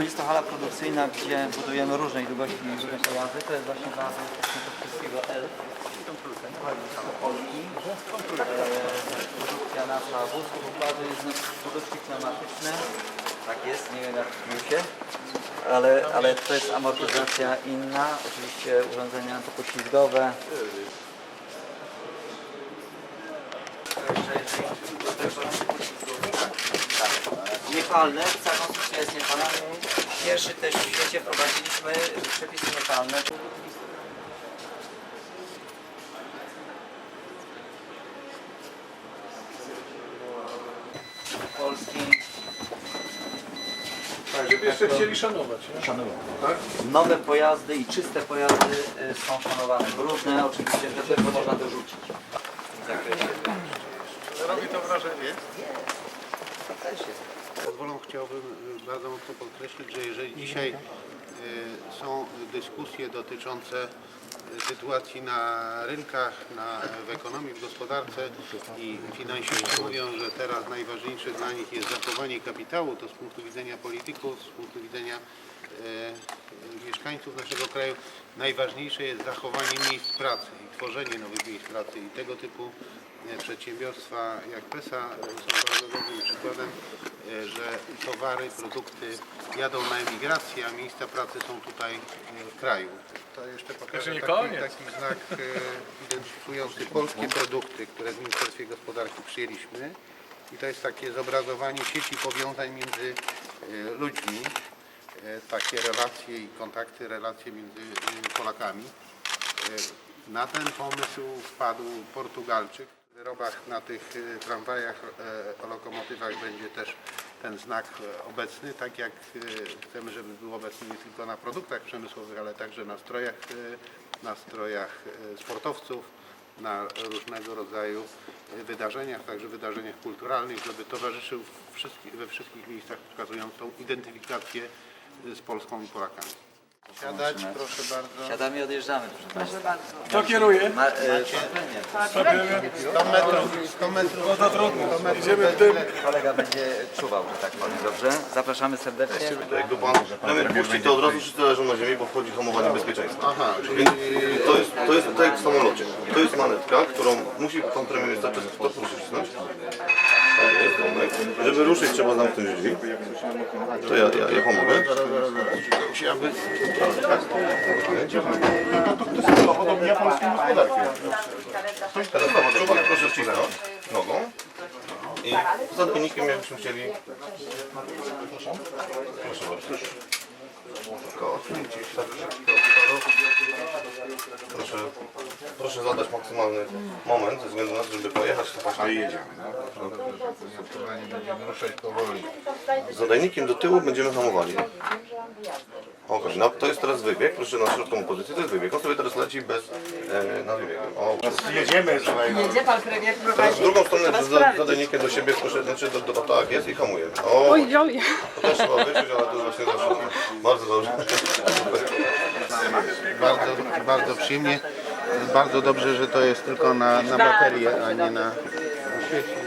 Jest to hala produkcyjna, gdzie budujemy różnej długości różne pojazdy. To jest właśnie tego wszystkiego L. Produkcja nasza wózków, układy, poduszki pneumatyczne. Tak jest, nie wiem jak plusie. Ale, ale to jest amortyzacja inna, oczywiście urządzenia antypoślizgowe. Tak. Niepalne, cała konstrukcja jest niepalna. Pierwszy też w świecie wprowadziliśmy przepisy niepalne. Polski. Tak, żeby jeszcze chcieli szanować. Nie? Szanują. Tak? Nowe pojazdy i czyste pojazdy y, są szanowane. Brudne oczywiście, że tylko można dorzucić. W tym zakresie. Robi to wrażenie. Chciałbym y, bardzo mocno podkreślić, że jeżeli dzisiaj y, są dyskusje dotyczące y, sytuacji na rynkach, na, w ekonomii, w gospodarce i finansiści mówią, że teraz najważniejsze dla nich jest zachowanie kapitału, to z punktu widzenia polityków, z punktu widzenia e, mieszkańców naszego kraju najważniejsze jest zachowanie miejsc pracy i tworzenie nowych miejsc pracy i tego typu przedsiębiorstwa jak PESA są bardzo dobrym przykładem, że towary, produkty jadą na emigrację, a miejsca pracy są tutaj e, w kraju. To jeszcze pokażę taki, taki znak e, identyfikujący polskie produkty, które w Ministerstwie Gospodarki przyjęliśmy. I to jest takie zobrazowanie sieci powiązań między e, ludźmi, e, takie relacje i kontakty, relacje między e, Polakami. E, Na ten pomysł wpadł Portugalczyk. W wyrobach na tych e, tramwajach, e, lokomotywach będzie też ten znak e, obecny, tak jak e, chcemy, żeby był obecny nie tylko na produktach przemysłowych, ale także na strojach, e, na strojach sportowców, na różnego rodzaju wydarzeniach, także wydarzeniach kulturalnych, żeby towarzyszył we wszystkich miejscach, wskazując tą identyfikację z Polską i Polakami. Siadać, proszę bardzo. Siadamy i odjeżdżamy, proszę Państwa. Kto kieruje? Ma, e, pan premier. 100 metrów, 100 metrów. No to trudno. Idziemy w tym. Kolega będzie czuwał, że tak powiem, dobrze? Zapraszamy serdecznie. Jakby pan premier puści, to od razu wszyscy leżą na ziemi, bo wchodzi hamowanie bezpieczeństwa. Aha, czyli Więc to jest, to jest tak jak w samolocie. To jest manetka, którą musi pan premier cały czas to proszę wcisnąć. Jest. Żeby ruszyć trzeba zamknąć drzwi. To ja, ja, ja pomogę. aby Teraz zobacz, proszę wcisnąć nogą. I za donikiem jakbyśmy chcieli... Proszę bardzo. Tylko odsuńcie się tak Proszę, proszę zadać maksymalny moment ze względu na to, żeby pojechać to właśnie. jedziemy. będziemy ruszać powoli. Z nadajnikiem do tyłu będziemy hamowali. Okej, no to jest teraz wybieg, proszę na środkową pozycję, to jest wybieg. On sobie teraz leci bez e, na wybiegu. O, Jedziemy, słuchaj. Jedzie pan premier teraz prowadzi. w drugą stronę z z sprawdzić. nadajnikiem do siebie, proszę, znaczy do, do, tak jest i hamujemy. O, Oj, oj. to też trzeba wyczuć, ale to jest właśnie zawsze. Bardzo dobrze. Bardzo, bardzo przyjemnie. Bardzo dobrze, że to jest tylko na, na baterię, a nie na świeci.